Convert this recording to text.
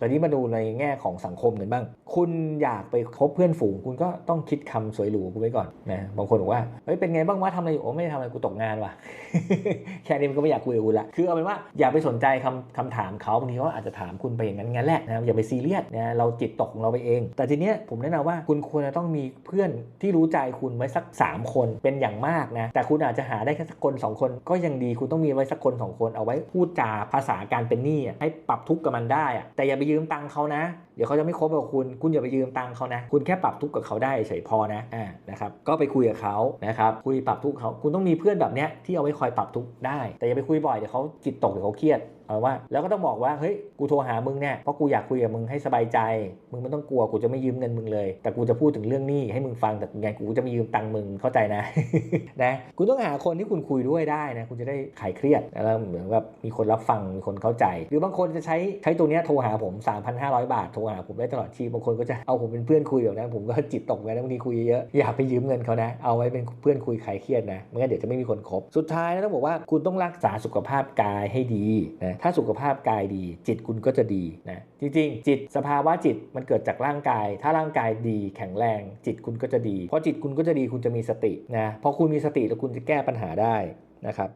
ตอนนี้มาดูในแง่ของสังคมกันบ้าง คุณอยากไปคบเพื่อนฝูง คุณก็ต้องคิดคำสวยหรูคุณไว้ก่อนนะ บางคนบอกว่า เฮ้ย เป็นไงบ้างวะทำอะไรอยู่ โอ้ไม่ได้ทำอะไร กูตกงานว่ะ แค่นี้มันก็ไม่อยากคุยกับคุณละ คือเอาเป็นว่าอย่าไปสนใจคำคำถามเขาบางทีเขาอาจจะถามคุณไปอย่างนั้นงั้นแหละนะ อย่าไปซีเรียสนะ เราจิตตกของเราไปเอง แต่ทีเนี้ยผมแนะนำว่าคุณควรจะต้องมีเพื่อนที่รู้ใจคุณไว้สัก 3 คนเป็นอย่างมากนะ แต่คุณอาจจะหาได้แค่สักคน 2 คน ก็ยังดี คุณต้องมีไว้สักคนสองคน เอาไว้พูดจาภาษาการเป็นหนี้ให้ปรับทุกข์กับมันได้อะแต่อย่าไปยืมตังค์เขานะ เดี๋ยวเขาจะไม่คบกับคุณ คุณอย่าไปยืมตังค์เขานะ คุณแค่ปรับทุกข์กับเขาได้เฉยพอนะอ่านะครับก็ไปคุยกับเขานะครับคุยปรับทุกข์เขาคุณต้องมีเพื่อนแบบเนี้ยที่เอาไว้คอยปรับทุกข์ได้ แต่อย่าไปคุยบ่อยเดี๋ยวเขาจิตตกเดี๋ยวเขาเครียดเอาว่าแล้วก็ต้องบอกว่าเฮ้ยกูโทรหามึงเนี่ยเพราะกูอยากคุยกับมึงให้สบายใจ มึงไม่ต้องกลัวกูจะไม่ยืมเงินมึงเลย แต่กูจะพูดถึงเรื่องหนี้ให้มึงฟังแต่ไงกูจะไม่ยืมตังค์มึงเข้าใจนะนะคุณต้องหาคนที่คุณคุยด้วยได้นะคุณจะได้คลายเครียดแล้วเหมือนแบบมีคนรับฟังมีคนเข้าใจ หรือบางคนจะใช้ใช้ตัวเนี้ยโทรหาผม3,500 บาทโทรหาผมได้ตลอดชีพบางคนก็จะเอาผมเป็นเพื่อนคุยแบบนั้นผมก็จิตตกไปนบางทีคุยเยอะอย่าไปยืมเงินเขานะ เอาไว้เป็นเพื่อนคุยคลายเครียดนะไม่งั้นเดี๋ยวจะไม่มีคนคบสุดท้ายนะต้องบอกว่าคุณต้องรักษาสุขภาพกายให้ดีนะถ้าสุขภาพกายดี จิตคุณก็จะดีนะจริง ๆ จิตสภาวะจิตมันเกิดจากร่างกาย ถ้าร่างกายดีแข็งแรง จิตคุณก็จะดีเพราะจิตคุณก็จะดีคุณจะมีสตินะพอคุณมีสติแล้วคุณจะแก้ปัญหาได้นะครับ